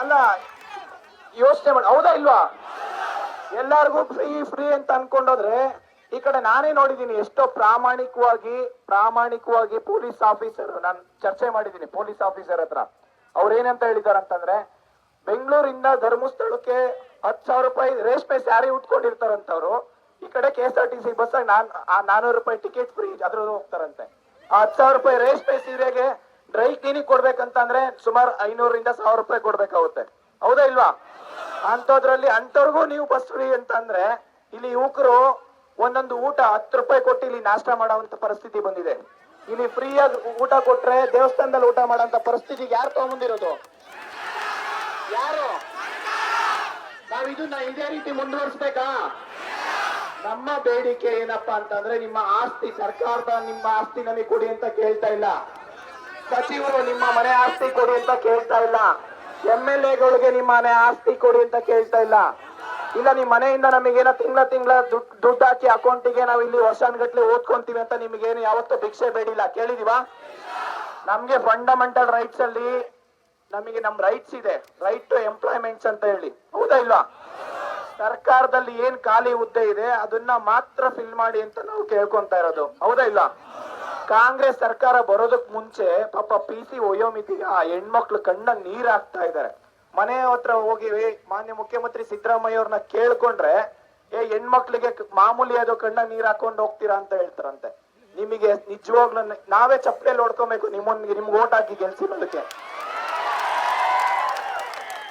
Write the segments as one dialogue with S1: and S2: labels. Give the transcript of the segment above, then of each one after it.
S1: ಅಲ್ಲ, ಯೋಚನೆ ಮಾಡಿ. ಹೌದಾ ಇಲ್ವಾ? ಎಲ್ಲಾರ್ಗೂ ಫ್ರೀ ಫ್ರೀ ಅಂತ ಅನ್ಕೊಂಡೋದ್ರೆ, ಈ ಕಡೆ ನಾನೇ ನೋಡಿದೀನಿ ಎಷ್ಟೋ ಪ್ರಾಮಾಣಿಕವಾಗಿ ಪ್ರಾಮಾಣಿಕವಾಗಿ ಪೊಲೀಸ್ ಆಫೀಸರ್, ನಾನು ಚರ್ಚೆ ಮಾಡಿದ್ದೀನಿ ಪೊಲೀಸ್ ಆಫೀಸರ್ ಹತ್ರ. ಅವ್ರು ಏನಂತ ಹೇಳಿದಾರೆ ಅಂತಂದ್ರೆ ಬೆಂಗಳೂರಿಂದ ಧರ್ಮಸ್ಥಳಕ್ಕೆ ಹತ್ತು ಸಾವಿರ ರೂಪಾಯಿ ರೇಷ್ಮೆ ಸ್ಯಾರಿ ಉಟ್ಕೊಂಡಿರ್ತಾರಂತವ್ರು. ಈ ಕಡೆ K S R T C bus ನಾನ್ ನಾನೂರು ರೂಪಾಯಿ ಟಿಕೆಟ್ ಫ್ರೀ ಅದ್ರಲ್ಲೂ ಹೋಗ್ತಾರಂತೆ. ಆ ಹತ್ತು ಸಾವಿರ ರೂಪಾಯಿ ರೇಷ್ಮೆ ಸೀರೆಗೆ ಡ್ರೈ ಕ್ಲೀನಿಂಗ್ ಕೊಡ್ಬೇಕಂತಂದ್ರೆ ಸುಮಾರು ಐನೂರಿಂದ ಸಾವಿರ ರೂಪಾಯಿ ಕೊಡ್ಬೇಕಾಗುತ್ತೆ. ಹೌದಾ ಇಲ್ವಾ? ಅಂತದ್ರಲ್ಲಿ ಅಂತವ್ರಿಗೂ ನೀವು ಬಸ್ ಫ್ರೀ ಅಂತಂದ್ರೆ ಇಲ್ಲಿ ಯುವಕರು ಒಂದೊಂದು ಊಟ ಹತ್ತು ರೂಪಾಯಿ ಕೊಟ್ಟು ಇಲ್ಲಿ ನಾಷ್ಟ ಮಾಡುವಂತ ಪರಿಸ್ಥಿತಿ ಬಂದಿದೆ. ಇಲ್ಲಿ ಫ್ರೀಯಾಗಿ ಊಟ ಕೊಟ್ರೆ ದೇವಸ್ಥಾನದಲ್ಲಿ ಊಟ ಮಾಡುವಂತ ಪರಿಸ್ಥಿತಿ ಯಾರು ತಗೊಂಬಂದಿರೋದು? ಯಾರು? ನಾವ್ ಇದನ್ನ ಇದೇ ರೀತಿ ಮುಂದುವರಿಸ್ಬೇಕಾ? ನಮ್ಮ ಬೇಡಿಕೆ ಏನಪ್ಪಾ ಅಂತಂದ್ರೆ ನಿಮ್ಮ ಆಸ್ತಿ, ಸರ್ಕಾರದ ನಿಮ್ಮ ಆಸ್ತಿ ನಮಗೆ ಕೊಡಿ ಅಂತ ಕೇಳ್ತಾ ಇಲ್ಲ. ಸಚಿವರು ನಿಮ್ಮ ಮನೆ ಆಸ್ತಿ ಕೊಡಿ ಅಂತ ಕೇಳ್ತಾ ಇಲ್ಲ. ಎಂ ಎಲ್ ಎಗಳಿಗೆ ನಿಮ್ಮ ಮನೆ ಆಸ್ತಿ ಕೊಡಿ ಅಂತ ಕೇಳ್ತಾ ಇಲ್ಲ. ಇಲ್ಲ, ನಿಮ್ ಮನೆಯಿಂದ ನಮಗೇನ ತಿಂಗಳ ತಿಂಗಳ ದುಡ್ಡು ದುಡ್ಡು ಹಾಕಿ ಅಕೌಂಟಿಗೆ ನಾವು ಇಲ್ಲಿ ವರ್ಷಾನ್ಗಟ್ಲೆ ಓದ್ಕೊಂತೀವಿ ಅಂತ ನಿಮಗೇನು ಯಾವತ್ತೂ ಭಿಕ್ಷೆ ಬೇಡಿಲ್ಲ. ಕೇಳಿದೀವಾ? ನಮ್ಗೆ ಫಂಡಮೆಂಟಲ್ ರೈಟ್ಸ್ ಅಲ್ಲಿ ನಮಗೆ ನಮ್ ರೈಟ್ಸ್ ಇದೆ. ರೈಟ್ ಟು ಎಂಪ್ಲಾಯ್ಮೆಂಟ್ಸ್ ಅಂತ ಹೇಳಿ. ಹೌದಾ ಇಲ್ವಾ? ಸರ್ಕಾರದಲ್ಲಿ ಏನ್ ಖಾಲಿ ಹುದ್ದೆ ಇದೆ, ಅದನ್ನ ಮಾತ್ರ ಫಿಲ್ ಮಾಡಿ ಅಂತ ನಾವು ಕೇಳ್ಕೊಂತ ಇರೋದು. ಹೌದಾ ಇಲ್ಲ ಕಾಂಗ್ರೆಸ್ ಸರ್ಕಾರ ಬರೋದಕ್ ಮುಂಚೆ ಪಾಪ ಪಿ ಸಿ ವಯೋಮಿತಿಗೆ ಆ ಹೆಣ್ಮಕ್ಳು ಕಣ್ಣ ನೀರ್ ಹಾಕ್ತಾ ಇದಾರೆ ಮನೆ ಹತ್ರ ಹೋಗಿ ಮಾನ್ಯ ಮುಖ್ಯಮಂತ್ರಿ ಸಿದ್ದರಾಮಯ್ಯ ಅವ್ರನ್ನ ಕೇಳ್ಕೊಂಡ್ರೆ, ಏ, ಹೆಣ್ಮಕ್ಳಿಗೆ ಮಾಮೂಲಿ ಅದು ಕಣ್ಣ ನೀರ್ ಹಾಕೊಂಡು ಹೋಗ್ತೀರಾ ಅಂತ ಹೇಳ್ತಾರಂತೆ. ನಿಮಗೆ ನಿಜವಾಗ್ಲೂ ನಾವೇ ಚಪ್ಪಲಿ ಹೊಡ್ಕೊಬೇಕು ನಿಮ್ಮೊಂದಿಗೆ ನಿಮ್ಗೆ ಓಟ್ ಹಾಕಿ ಗೆಲ್ಸಿರೋದಕ್ಕೆ.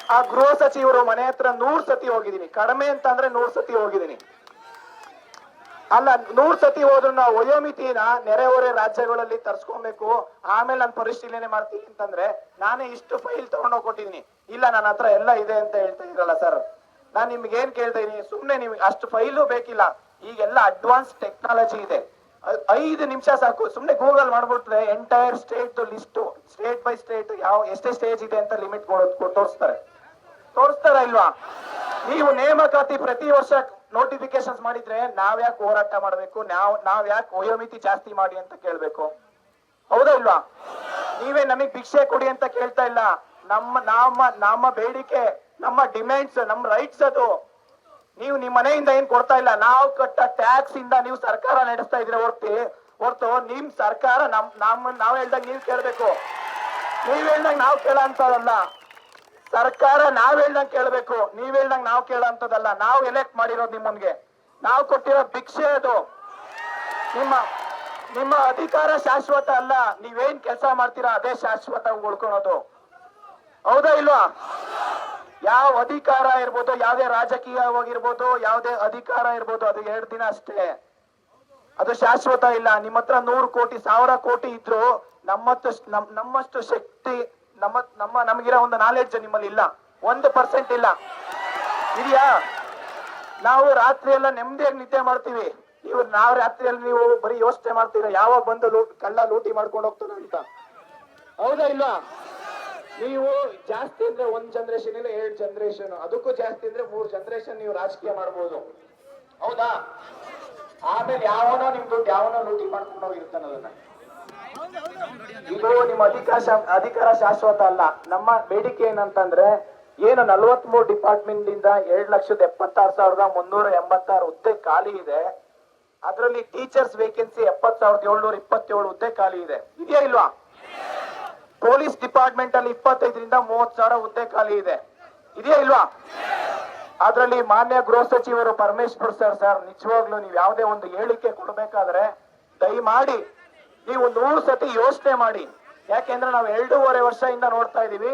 S1: ಆ ಗೃಹ ಸಚಿವರು ಮನೆ ಹತ್ರ ನೂರ್ ಸತಿ ಹೋಗಿದ್ದೀನಿ. ಕಡಿಮೆ ಅಂತ ಅಂದ್ರೆ ನೂರ್ ಸತಿ ಹೋಗಿದೀನಿ ಅಲ್ಲ, ನೂರ್ ಸತಿ ಹೋದ್ರು ನಾವು ವಯೋಮಿತಿನ ನೆರೆಹೊರೆ ರಾಜ್ಯಗಳಲ್ಲಿ ತರ್ಸ್ಕೊಬೇಕು. ಆಮೇಲೆ ನಾನು ಪರಿಶೀಲನೆ ಮಾಡ್ತೀನಿ ಅಂತಂದ್ರೆ ನಾನೇ ಇಷ್ಟು ಫೈಲ್ ತಗೊಂಡೋಗಿ ಕೊಟ್ಟಿದೀನಿ ಇಲ್ಲ ನನ್ನ ಹತ್ರ ಎಲ್ಲ ಇದೆ ಅಂತ ಹೇಳ್ತಾ ಇರಲ್ಲ ಸರ್. ನಾನ್ ನಿಮ್ಗೆ ಏನ್ ಕೇಳ್ತಾ ಇದೀನಿ ಸುಮ್ನೆ ನಿಮ್ಗೆ ಅಷ್ಟು ಫೈಲು ಬೇಕಿಲ್ಲ. ಈಗೆಲ್ಲ ಅಡ್ವಾನ್ಸ್ ಟೆಕ್ನಾಲಜಿ ಇದೆ. ಐದು ನಿಮಿಷ ಸಾಕು, ಸುಮ್ನೆ ಗೂಗಲ್ ಮಾಡ್ಬಿಟ್ರೆ entire state list, state by state ಯಾವ, ಎಷ್ಟೇ ಸ್ಟೇಜ್ ಇದೆ ಅಂತ ಲಿಮಿಟ್ ತೋರಿಸ್ತಾರೆ. ತೋರಿಸ್ತಾರ ಇಲ್ವಾ? ನೀವು ನೇಮಕಾತಿ ಪ್ರತಿ ವರ್ಷ ನೋಟಿಫಿಕೇಶನ್ಸ್ ಮಾಡಿದ್ರೆ ನಾವ್ ಯಾಕೆ ಹೋರಾಟ ಮಾಡಬೇಕು? ನಾವ್ ನಾವ್ ಯಾಕೆ ವಯೋಮಿತಿ ಜಾಸ್ತಿ ಮಾಡಿ ಅಂತ ಕೇಳ್ಬೇಕು. ಹೌದಾ ಇಲ್ವಾ? ನೀವೇ ನಮಗ್ ಭಿಕ್ಷೆ ಕೊಡಿ ಅಂತ ಕೇಳ್ತಾ ಇಲ್ಲ. ನಮ್ಮ ನಮ್ಮ ನಮ್ಮ ಬೇಡಿಕೆ, ನಮ್ಮ ಡಿಮ್ಯಾಂಡ್ಸ್ ನಮ್ಮ ರೈಟ್ಸ್ ಅದು. ನೀವು ನಿಮ್ಮ ಮನೆಯಿಂದ ಏನ್ ಕೊಡ್ತಾ ಇಲ್ಲ? ನಾವು ಕಟ್ಟ ಟ್ಯಾಕ್ಸ್ ಇಂದ ನೀವು ಸರ್ಕಾರ ನಡೆಸ್ತಾ ಇದ್ರೆ ಹೊರ್ತಿ, ಹೊರ್ತು ನಿಮ್ ಸರ್ಕಾರ ನಮ್ ನಮ್ಮ ನಾವ್ ಹೇಳ್ದಾಗ ನೀವ್ ಕೇಳ್ಬೇಕು. ನೀವ್ ಹೇಳ್ದಾಗ ನಾವ್ ಕೇಳ ಅಂತದಲ್ಲ ಸರ್ಕಾರ ನಾವ್ ಹೇಳ್ದಂಗ್ ಕೇಳ್ಬೇಕು, ನೀವ್ ಹೇಳ್ದಂಗ್ ನಾವ್ ಕೇಳಂತದಲ್ಲ ನಾವ್ ಎಲೆಕ್ಟ್ ಮಾಡಿರೋದು ನಿಮ್ಮನ್ಗೆ. ನಾವ್ ಕೊಟ್ಟಿರೋ ಭಿಕ್ಷೆ ಅದು. ನಿಮ್ಮ ನಿಮ್ಮ ಅಧಿಕಾರ ಶಾಶ್ವತ ಅಲ್ಲ, ನೀವೇನ್ ಕೆಲಸ ಮಾಡ್ತೀರಾ ಅದೇ ಶಾಶ್ವತ ಉಳ್ಕೊಳೋದು. ಹೌದಾ ಇಲ್ವಾ? ಯಾವ ಅಧಿಕಾರ ಇರ್ಬೋದು, ಯಾವ್ದೇ ರಾಜಕೀಯವಾಗಿರ್ಬೋದು, ಯಾವ್ದೇ ಅಧಿಕಾರ ಇರ್ಬೋದು, ಅದು ಎರಡು ದಿನ ಅಷ್ಟೇ. ಅದು ಶಾಶ್ವತ ಇಲ್ಲ. ನಿಮ್ಮ ಹತ್ರ ನೂರು ಕೋಟಿ, ಸಾವಿರ ಕೋಟಿ ಇದ್ರು ನಮ್ಮಷ್ಟು ನಮ್- ನಮ್ಮಷ್ಟು ಶಕ್ತಿ ನಮ್ಮ ನಮ್ಮ, ನಮಗಿರೋ ಒಂದು ನಾಲೆಡ್ಜ್ ನಿಮ್ಮಲ್ಲಿ ಇಲ್ಲ. ಒಂದು ಪರ್ಸೆಂಟ್ ಇಲ್ಲ. ಇದೆಯಾ? ನಾವು ರಾತ್ರಿ ಎಲ್ಲ ನೆಮ್ಮದಿಯಾಗಿ ನಿದ್ದೆ ಮಾಡ್ತೀವಿ. ನೀವು ನಾವು ರಾತ್ರಿಯಲ್ಲಿ ನೀವು ಬರೀ ಯೋಚನೆ ಮಾಡ್ತೀರಾ? ಯಾವಾಗ ಬಂದು ಲೂಟ್ ಕಳ್ಳ ಲೂಟಿ ಮಾಡ್ಕೊಂಡು ಹೋಗ್ತಾನೆ ಅಂತ. ಹೌದಾ ಇಲ್ವಾ? ನೀವು ಜಾಸ್ತಿ ಅಂದ್ರೆ ಒಂದ್ ಜನರೇಷನ್ ಇಲ್ಲ, ಎರಡ್ ಜನರೇಷನ್ ಅದಕ್ಕೂ ಜಾಸ್ತಿ ಅಂದ್ರೆ ಮೂರ್ ಜನರೇಷನ್ ನೀವು ರಾಜಕೀಯ ಮಾಡ್ಬೋದು. ಹೌದಾ? ಆಮೇಲೆ ಯಾವನೋ ನಿಮ್ ದುಡ್ಡು ಯಾವನೋ ಲೂಟಿ ಮಾಡ್ಕೊಂಡು ಹೋಗಿರ್ತಾನ ಅದನ್ನ. ಇದು ನಿಮ್ಮ ಅಧಿಕಾರ ಅಧಿಕಾರ ಶಾಶ್ವತ ಅಲ್ಲ. ನಮ್ಮ ಬೇಡಿಕೆ ಏನಂತಂದ್ರೆ, ಏನು ನಲವತ್ ಮೂರು ಡಿಪಾರ್ಟ್ಮೆಂಟ್ ಇಂದ ಎರಡ್ ಲಕ್ಷದ ಎಪ್ಪತ್ತಾರು ಸಾವಿರದ ಮುನ್ನೂರ ಎಂಬತ್ತಾರು ಹುದ್ದೆ ಖಾಲಿ ಇದೆ. ಅದರಲ್ಲಿ ಟೀಚರ್ಸ್ ವೇಕೆನ್ಸಿ ಎಪ್ಪತ್ ಸಾವಿರದ ಏಳ್ನೂರ ಇಪ್ಪತ್ತೇಳು ಹುದ್ದೆ ಖಾಲಿ ಇದೆ. ಇದೆಯಾ ಇಲ್ವಾ? ಪೊಲೀಸ್ ಡಿಪಾರ್ಟ್ಮೆಂಟ್ ಅಲ್ಲಿ ಇಪ್ಪತ್ತೈದರಿಂದ ಮೂವತ್ ಸಾವಿರ ಹುದ್ದೆ ಖಾಲಿ ಇದೆ. ಇದೆಯಾ ಇಲ್ವಾ? ಅದರಲ್ಲಿ ಮಾನ್ಯ ಗೃಹ ಸಚಿವರು ಪರಮೇಶ್ವರ್ ಸರ್ ಸರ್, ನಿಜವಾಗ್ಲೂ ನೀವು ಯಾವುದೇ ಒಂದು ಹೇಳಿಕೆ ಕೊಡಬೇಕಾದ್ರೆ ದಯಮಾಡಿ ನೀವು ನೂರು ಸತಿ ಯೋಚನೆ ಮಾಡಿ. ಯಾಕೆಂದ್ರೆ ನಾವು ಎರಡೂವರೆ ವರ್ಷದಿಂದ ನೋಡ್ತಾ ಇದೀವಿ.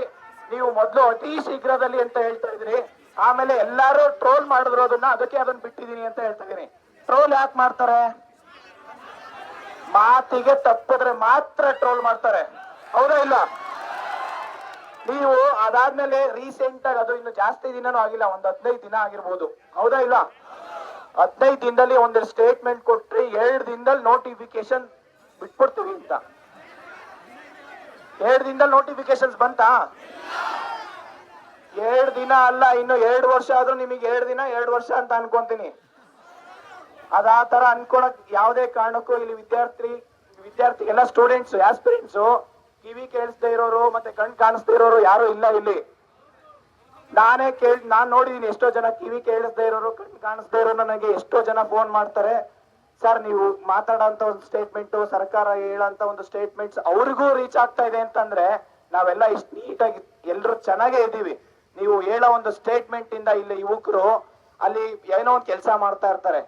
S1: ನೀವು ಮೊದಲು ಅತಿ ಶೀಘ್ರದಲ್ಲಿ ಅಂತ ಹೇಳ್ತಾ ಇದ್ರಿ. ಆಮೇಲೆ ಎಲ್ಲಾರು ಟ್ರೋಲ್ ಮಾಡಿದ್ರು ಅದನ್ನ, ಅದಕ್ಕೆ ಅದನ್ನ ಬಿಟ್ಟಿದೀನಿ ಅಂತ ಹೇಳ್ತಾ ಇದೀನಿ ಟ್ರೋಲ್ ಯಾಕೆ ಮಾಡ್ತಾರೆ? ಮಾತಿಗೆ ತಪ್ಪಿದ್ರೆ ಮಾತ್ರ ಟ್ರೋಲ್ ಮಾಡ್ತಾರೆ. ಹೌದಾ ಇಲ್ಲ? ನೀವು ಅದಾದ್ಮೇಲೆ ರೀಸೆಂಟ್ ಆಗಿ ಅದು ಇನ್ನು ಜಾಸ್ತಿ ದಿನನೂ ಆಗಿಲ್ಲ, ಒಂದ್ ಹದಿನೈದು ದಿನ ಆಗಿರ್ಬೋದು. ಹೌದಾ ಇಲ್ಲ? ಹದಿನೈದು ದಿನದಲ್ಲಿ ಒಂದೆರಡು ಸ್ಟೇಟ್ಮೆಂಟ್ ಕೊಟ್ರಿ, ಎರಡು ದಿನದಲ್ಲಿ ನೋಟಿಫಿಕೇಶನ್ ಬಿಟ್ಬಿಡ್ತೀವಿ ಅಂತ. ಎರಡು ದಿನದಲ್ಲಿ ನೋಟಿಫಿಕೇಶನ್ಸ್ ಬಂತಾ? ಎರಡು ದಿನ ಅಲ್ಲ, ಇನ್ನು ಎರಡು ವರ್ಷ ಆದ್ರೂ ನಿಮಗೆ ಎರಡು ದಿನ, ಎರಡು ವರ್ಷ ಅಂತ ಅನ್ಕೊಂತೀನಿ. ಅದ ಆ ತರ ಅನ್ಕೊಳಕ್ ಯಾವುದೇ ಕಾರಣಕ್ಕೂ ಇಲ್ಲಿ ವಿದ್ಯಾರ್ಥಿ ವಿದ್ಯಾರ್ಥಿ, ಎಲ್ಲ ಸ್ಟೂಡೆಂಟ್ಸ್ ಆಸ್ಪಿರೆಂಟ್ಸ್ ಕಿವಿ ಕೇಳಿಸ್ತಾ ಇರೋರು ಮತ್ತೆ ಕಣ್ ಕಾಣಿಸ್ತಾ ಇರೋರು ಯಾರು ಇಲ್ಲ ಇಲ್ಲಿ. ನಾನೇ ಕೇಳಿ, ನಾನ್ ನೋಡಿದೀನಿ ಎಷ್ಟೋ ಜನ ಕಿವಿ ಕೇಳಿಸ್ತಾ ಇರೋರು, ಕಣ್ ಕಾಣಿಸ್ತಾ ಇರೋರು, ನನಗೆ ಎಷ್ಟೋ ಜನ ಫೋನ್ ಮಾಡ್ತಾರೆ. ಸರ್, ನೀವು ಮಾತಾಡೋಂತ ಒಂದು ಸ್ಟೇಟ್ಮೆಂಟ್ ಸರ್ಕಾರ ಹೇಳಂತ ಒಂದು ಸ್ಟೇಟ್ಮೆಂಟ್ಸ್ ಅವ್ರಿಗೂ ರೀಚ್ ಆಗ್ತಾ ಇದೆ ಅಂತಂದ್ರೆ ನಾವೆಲ್ಲ ಇಷ್ಟು ನೀಟಾಗಿ ಎಲ್ರು ಚೆನ್ನಾಗೇ ಇದ್ದೀವಿ. ನೀವು ಹೇಳೋ ಒಂದು ಸ್ಟೇಟ್ಮೆಂಟ್ ಇಂದ ಇಲ್ಲಿ ಯುವಕರು ಅಲ್ಲಿ ಏನೋ ಒಂದು ಕೆಲಸ ಮಾಡ್ತಾ ಇರ್ತಾರೆ.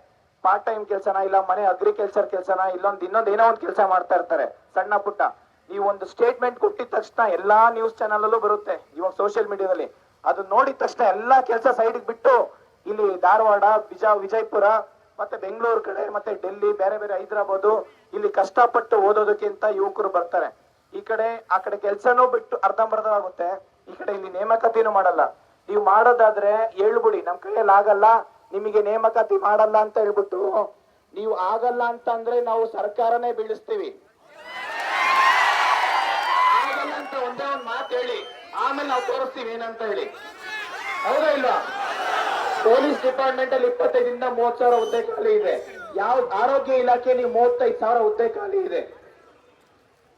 S1: ಪಾರ್ಟ್ ಟೈಮ್ ಕೆಲಸನ ಇಲ್ಲ, ಮನೆ ಅಗ್ರಿಕಲ್ಚರ್ ಕೆಲಸನ ಇಲ್ಲೊಂದು ಇನ್ನೊಂದು ಏನೋ ಒಂದು ಕೆಲಸ ಮಾಡ್ತಾ ಇರ್ತಾರೆ, ಸಣ್ಣ ಪುಟ್ಟ. ನೀವು ಒಂದು ಸ್ಟೇಟ್ಮೆಂಟ್ ಕೊಟ್ಟಿದ ತಕ್ಷಣ ಎಲ್ಲಾ ನ್ಯೂಸ್ ಚಾನಲ್ ಅಲ್ಲೂ ಬರುತ್ತೆ, ಇವಾಗ ಸೋಷಿಯಲ್ ಮೀಡಿಯಾದಲ್ಲಿ ಅದು ನೋಡಿದ ತಕ್ಷಣ ಎಲ್ಲಾ ಕೆಲಸ ಸೈಡ್ ಬಿಟ್ಟು ಇಲ್ಲಿ ಧಾರವಾಡ, ಬಿಜ, ವಿಜಯಪುರ ಮತ್ತೆ ಬೆಂಗಳೂರು ಕಡೆ, ಮತ್ತೆ ಡೆಲ್ಲಿ, ಬೇರೆ ಬೇರೆ ಹೈದರಾಬಾದ್, ಇಲ್ಲಿ ಕಷ್ಟಪಟ್ಟು ಓದೋದಕ್ಕಿಂತ ಯುವಕರು ಬರ್ತಾರೆ. ಈ ಕಡೆ, ಆ ಕಡೆ ಕೆಲ್ಸನೂ ಬಿಟ್ಟು ಅರ್ಧಂಬರ್ಧ ಆಗುತ್ತೆ ಈ ಕಡೆ ಇಲ್ಲಿ ನೇಮಕಾತಿನೂ ಮಾಡಲ್ಲ. ನೀವು ಮಾಡೋದಾದ್ರೆ ಹೇಳ್ಬಿಡಿ, ನಮ್ ಕೈಯಲ್ಲಿ ಆಗಲ್ಲ, ನಿಮಗೆ ನೇಮಕಾತಿ ಮಾಡಲ್ಲ ಅಂತ ಹೇಳ್ಬಿಟ್ಟು, ನೀವು ಆಗಲ್ಲ ಅಂತ ಅಂದ್ರೆ ನಾವು ಸರ್ಕಾರನೇ ಬೀಳಿಸ್ತೀವಿ. ಆಗಲ್ಲ ಅಂತ ಒಂದೇ ಒಂದ್ ಮಾತು ಹೇಳಿ, ಆಮೇಲೆ ನಾವು ತೋರಿಸ್ತೀವಿ ಏನಂತ ಹೇಳಿ. ಹೌದಾ ಇಲ್ವಾ? ಪೊಲೀಸ್ ಡಿಪಾರ್ಟ್ಮೆಂಟ್ ಅಲ್ಲಿ ಇಪ್ಪತ್ತೈದರಿಂದ ಮೂವತ್ ಸಾವಿರ ಹುದ್ದೆ ಖಾಲಿ ಇದೆ. ಯಾವ ಆರೋಗ್ಯ ಇಲಾಖೆಯಲ್ಲಿ ಮೂವತ್ತೈದು ಸಾವಿರ ಹುದ್ದೆ ಖಾಲಿ ಇದೆ.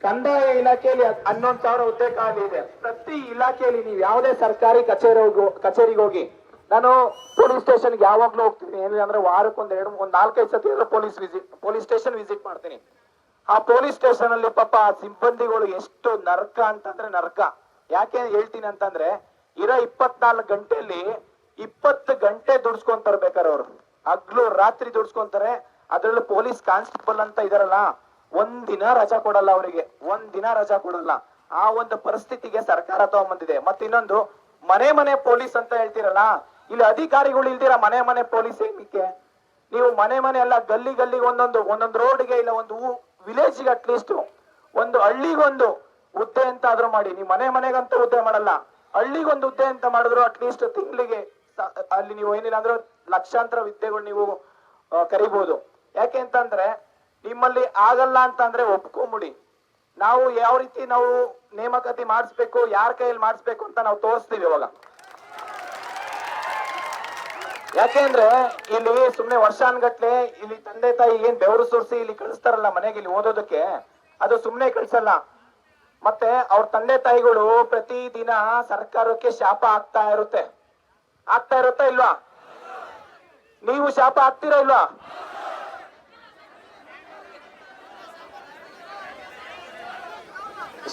S1: ಕಂದಾಯ ಇಲಾಖೆಯಲ್ಲಿ ಹನ್ನೊಂದು ಸಾವಿರ ಹುದ್ದೆ ಖಾಲಿ ಇದೆ. ಪ್ರತಿ ಇಲಾಖೆಯಲ್ಲಿ ನೀವು ಯಾವುದೇ ಸರ್ಕಾರಿ ಕಚೇರಿ ಕಚೇರಿಗೆ ಹೋಗಿ. ನಾನು ಪೊಲೀಸ್ ಸ್ಟೇಷನ್ ಯಾವಾಗ್ಲೂ ಹೋಗ್ತೀನಿ. ಏನಿಲ್ಲ ಅಂದ್ರೆ ವಾರಕ್ಕೊಂದ್ ಎರಡು ಒಂದ್ ನಾಲ್ಕೈದು ಸತಿ police visit police station visit ಮಾಡ್ತೀನಿ. ಆ ಪೊಲೀಸ್ ಸ್ಟೇಷನ್ ಅಲ್ಲಿ ಪಾಪ ಆ ಸಿಬ್ಬಂದಿಗಳು ಎಷ್ಟು ನರಕ ಅಂತಂದ್ರೆ ನರಕ. ಯಾಕೆ ಹೇಳ್ತೀನಿ ಅಂತಂದ್ರೆ, ಇರೋ ಇಪ್ಪತ್ನಾಲ್ಕು ಗಂಟೆಯಲ್ಲಿ ಇಪ್ಪತ್ತು ಗಂಟೆ ದುಡ್ಸ್ಕೊಂಡ್ ಬೇಕಾದ್ರೆ ಅವರು. ಹಗ್ಲು ರಾತ್ರಿ ದುಡ್ಸ್ಕೊಂತಾರೆ, ಅದ್ರಲ್ಲೂ ಪೊಲೀಸ್ ಕಾನ್ಸ್ಟೇಬಲ್ ಅಂತ ಇದಾರಲ್ಲ, ಒಂದ್ ದಿನ ರಜಾ ಕೊಡಲ್ಲ ಅವರಿಗೆ. ಒಂದ್ ದಿನ ರಜಾ ಕೊಡಲ್ಲ. ಆ ಒಂದು ಪರಿಸ್ಥಿತಿಗೆ ಸರ್ಕಾರ ತಗೊಂಬಂದಿದೆ. ಮತ್ತೆ ಇನ್ನೊಂದು, ಮನೆ ಮನೆ ಪೊಲೀಸ್ ಅಂತ ಹೇಳ್ತೀರಲ್ಲ, ಇಲ್ಲಿ ಅಧಿಕಾರಿಗಳು ಇಲ್ದಿರ ಮನೆ ಮನೆ ಪೊಲೀಸ್ ಏನಕ್ಕೆ ನೀವು ಮನೆ ಮನೆ ಎಲ್ಲ ಗಲ್ಲಿ ಗಲ್ಲಿಗೆ ಒಂದೊಂದು ಒಂದೊಂದು ರೋಡ್ಗೆ ಇಲ್ಲ, ಒಂದು ವಿಲೇಜ್ಗೆ ಅಟ್ಲೀಸ್ಟ್ ಒಂದು ಹಳ್ಳಿಗೊಂದು ಹುದ್ದೆ ಅಂತ ಆದ್ರೂ ಮಾಡಿ. ನೀವು ಮನೆ ಮನೆಗಂತೂ ಹುದ್ದೆ ಮಾಡಲ್ಲ. ಹಳ್ಳಿಗೊಂದು ಹುದ್ದೆ ಅಂತ ಮಾಡಿದ್ರು ಅಟ್ಲೀಸ್ಟ್ ತಿಂಗಳಿಗೆ ಅಲ್ಲಿ ನೀವು ಏನಿಲ್ಲ ಅಂದ್ರೆ ಲಕ್ಷಾಂತರ ವಿದ್ಯೆಗಳು ನೀವು ಕರಿಬಹುದು ಯಾಕೆ ಅಂತಂದ್ರೆ, ನಿಮ್ಮಲ್ಲಿ ಆಗಲ್ಲ ಅಂತಂದ್ರೆ ಒಪ್ಕೊಂಬಿಡಿ ನಾವು ಯಾವ ರೀತಿ ನಾವು ನೇಮಕಾತಿ ಮಾಡಿಸ್ಬೇಕು, ಯಾರ ಕೈಯಲ್ಲಿ ಮಾಡಿಸ್ಬೇಕು ಅಂತ ನಾವು ತೋರಿಸ್ತೀವಿ ಇವಾಗ. ಯಾಕೆಂದ್ರೆ ಇಲ್ಲಿ ಸುಮ್ನೆ ವರ್ಷಾನ್ಗಟ್ಲೆ ಇಲ್ಲಿ ತಂದೆ ತಾಯಿ ಏನ್ ಬೆವರು ಸುರಿಸಿ ಇಲ್ಲಿ ಕಳಿಸ್ತಾರಲ್ಲ ಮನೆಗೆ, ಇಲ್ಲಿ ಓದೋದಕ್ಕೆ, ಅದು ಸುಮ್ನೆ ಕಳ್ಸಲ್ಲ. ಮತ್ತೆ ಅವ್ರ ತಂದೆ ತಾಯಿಗಳು ಪ್ರತಿ ದಿನ ಸರ್ಕಾರಕ್ಕೆ ಶಾಪ ಆಗ್ತಾ ಇರುತ್ತೆ. ಆಗ್ತಾ ಇರುತ್ತಾ ಇಲ್ವಾ? ನೀವು ಶಾಪ ಆಗ್ತೀರಾ ಇಲ್ವಾ?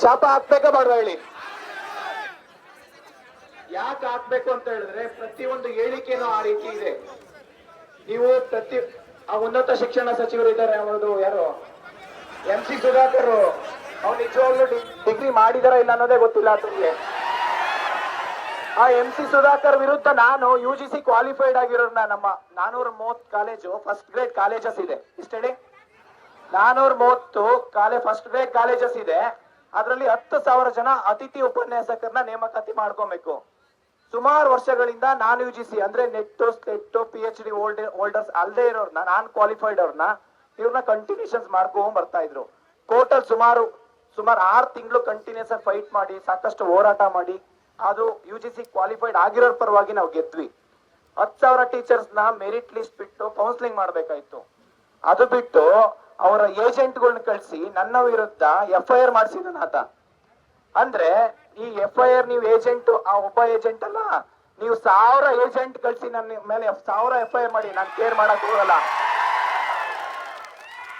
S1: ಶಾಪ ಹಾಕ್ಬೇಕಾ ಬಾಡ್ರ ಹೇಳಿ. ಯಾಕೆ ಹಾಕ್ಬೇಕು ಅಂತ ಹೇಳಿದ್ರೆ ಪ್ರತಿಯೊಂದು ಹೇಳಿಕೆನೂ ಆ ರೀತಿ ಇದೆ. ನೀವು ಪ್ರತಿ ಆ ಉನ್ನತ ಶಿಕ್ಷಣ ಸಚಿವರು ಇದ್ದಾರೆ ಅವರದು ಯಾರು? M C Sudhakar. ಅವ್ರು ನಿಜವಾಗ್ಲೂ ಡಿಗ್ರಿ ಮಾಡಿದಾರ ಇಲ್ಲ ಅನ್ನೋದೇ ಗೊತ್ತಿಲ್ಲ ಆತನಿಗೆ ಆ ಎಂ ಸಿ ಸುಧಾಕರ್ ವಿರುದ್ಧ ನಾನು ಯು ಜಿ ಸಿ ಕ್ವಾಲಿಫೈಡ್ ಆಗಿರೋರ್ನ ನಮ್ಮ ನಾನೂರ ಮೂವತ್ ಕಾಲೇಜು ಫಸ್ಟ್ ಗ್ರೇಡ್ ಕಾಲೇಜಸ್ ಇದೆ. ಇಷ್ಟ ಹೇಳಿ? ನಾನೂರ ಮೂವತ್ತು ಕಾಲೇಜ್ ಫಸ್ಟ್ ಗ್ರೇಡ್ ಕಾಲೇಜಸ್ ಇದೆ. ಅದರಲ್ಲಿ ಹತ್ತು ಸಾವಿರ ಜನ ಅತಿಥಿ ಉಪನ್ಯಾಸಕರನ್ನ ನೇಮಕಾತಿ ಮಾಡ್ಕೋಬೇಕು. ಸುಮಾರು ವರ್ಷಗಳಿಂದ ನಾನ್ ಯು ಜಿ ಸಿ ಅಂದ್ರೆ NET SET P H D holders ಅಲ್ಲದೆ ಇರೋರ್ನ, ನಾನ್ ಕ್ವಾಲಿಫೈಡ್ ಅವ್ರನ್ನ, ಇವ್ರನ್ನ ಕಂಟಿನ್ಯೂಷನ್ಸ್ ಮಾಡ್ಕೊಂಡ್ ಬರ್ತಾ ಇದ್ರು. ಕೋರ್ಟಲ್ ಸುಮಾರು ಸುಮಾರು ಆರು ತಿಂಗಳು ಕಂಟಿನ್ಯೂಸ್ ಆಗಿ ಫೈಟ್ ಮಾಡಿ, ಸಾಕಷ್ಟು ಹೋರಾಟ ಮಾಡಿ ಅದು ಯು ಜಿ ಸಿ ಕ್ವಾಲಿಫೈಡ್ ಆಗಿರೋ ಪರವಾಗಿ ನಾವು ಗೆದ್ವಿ. ಹತ್ತು ಸಾವಿರ ಟೀಚರ್ಸ್ನ ಮೆರಿಟ್ ಲಿಸ್ಟ್ ಬಿಟ್ಟು ಕೌನ್ಸಿಲಿಂಗ್ ಮಾಡ್ಬೇಕಾಯ್ತು. ಅದು ಬಿಟ್ಟು ಅವರ ಏಜೆಂಟ್ಗಳನ್ನ ಕಳಿಸಿ ನನ್ನ ವಿರುದ್ಧ ಎಫ್ ಐ ಆರ್ ಮಾಡಿಸಿದ ಆತ. ಅಂದ್ರೆ ಈ ಎಫ್ ಐ ಆರ್ ನೀವು ಏಜೆಂಟ್ ಆ ಒಬ್ಬ ಏಜೆಂಟ್ ಅಲ್ಲ, ನೀವು ಸಾವಿರ ಏಜೆಂಟ್ ಕಳಿಸಿ ನನ್ನ ಮೇಲೆ ಸಾವಿರ ಎಫ್ ಐ ಆರ್ ಮಾಡಿ, ನಾನು ಕೇರ್ ಮಾಡಕ್ ಹೋಗಲ್ಲ.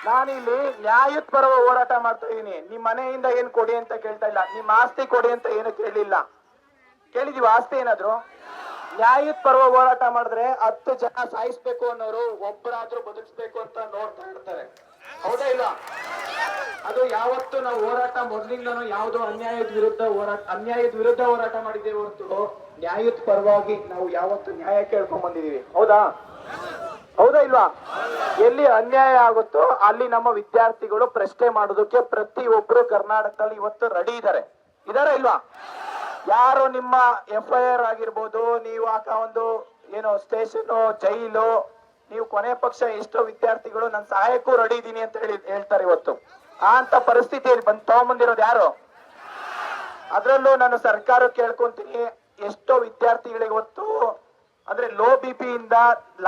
S1: ನಾನಿಲ್ಲಿ ನ್ಯಾಯದ ಪರವ ಹೋರಾಟ ಮಾಡ್ತಾ ಇದ್ದೀನಿ ನಿಮ್ ಮನೆಯಿಂದ ಏನ್ ಕೊಡಿ ಅಂತ ಕೇಳ್ತಾ ಇಲ್ಲ. ನಿಮ್ಮ ಆಸ್ತಿ ಕೊಡಿ ಅಂತ ಏನು ಕೇಳಿಲ್ಲ. ಕೇಳಿದೀವಿ ಆಸ್ತಿ ಏನಾದ್ರು? ನ್ಯಾಯದ ಪರ್ವ ಹೋರಾಟ ಮಾಡಿದ್ರೆ ಹತ್ತು ಜನ ಸಾಯಿಸ್ಬೇಕು ಅನ್ನೋರು ಒಬ್ಬರಾದ್ರೂ ಬದುಕಿಸ್ಬೇಕು ಅಂತ ನೋಡ್ತಾ ಇರ್ತಾರೆ. ಹೌದಾ ಇಲ್ಲ ಅದು ಯಾವತ್ತು ನಾವು ಹೋರಾಟ ಮೊದ್ಲಿಂದನೂ ಯಾವುದೋ ಅನ್ಯಾಯದ ವಿರುದ್ಧ ಹೋರಾಟ, ಅನ್ಯಾಯದ ವಿರುದ್ಧ ಹೋರಾಟ ಮಾಡಿದ್ದೇವೆ ಹೊರತು ನ್ಯಾಯದ ಪರವಾಗಿ ನಾವು ಯಾವತ್ತು ನ್ಯಾಯ ಕೇಳ್ಕೊಂಡ್ ಬಂದಿದೀವಿ ಹೌದಾ? ಹೌದಾ ಇಲ್ವಾ? ಎಲ್ಲಿ ಅನ್ಯಾಯ ಆಗುತ್ತೋ ಅಲ್ಲಿ ನಮ್ಮ ವಿದ್ಯಾರ್ಥಿಗಳು ಪ್ರಶ್ನೆ ಮಾಡೋದಕ್ಕೆ ಪ್ರತಿ ಒಬ್ರು ಕರ್ನಾಟಕದಲ್ಲಿ ಇವತ್ತು ರೆಡಿ ಇದ್ದಾರೆ. ಇದಾರ ಇಲ್ವಾ? ಯಾರು ನಿಮ್ಮ ಎಫ್ ಐ ಆರ್ ಆಗಿರ್ಬೋದು, ನೀವು ಆಕ ಒಂದು, ಏನು ಸ್ಟೇಷನ್ ಜೈಲು ನೀವು ಕೊನೆ ಪಕ್ಷ ಎಷ್ಟೋ ವಿದ್ಯಾರ್ಥಿಗಳು ನನ್ನ ಸಹಾಯಕ್ಕೂ ರೆಡಿ ಇದ್ದೀನಿ ಅಂತ ಹೇಳಿ ಹೇಳ್ತಾರೆ ಇವತ್ತು. ಆ ಅಂತ ಪರಿಸ್ಥಿತಿಯಲ್ಲಿ ಬಂದು ತಗೊಂಬಂದಿರೋದು ಯಾರು? ಅದರಲ್ಲೂ ನಾನು ಸರ್ಕಾರ ಕೇಳ್ಕೊಂತೀನಿ, ಎಷ್ಟೋ ವಿದ್ಯಾರ್ಥಿಗಳಿಗೆ ಇವತ್ತು, ಅಂದ್ರೆ ಲೋ ಬಿ ಪಿ ಇಂದ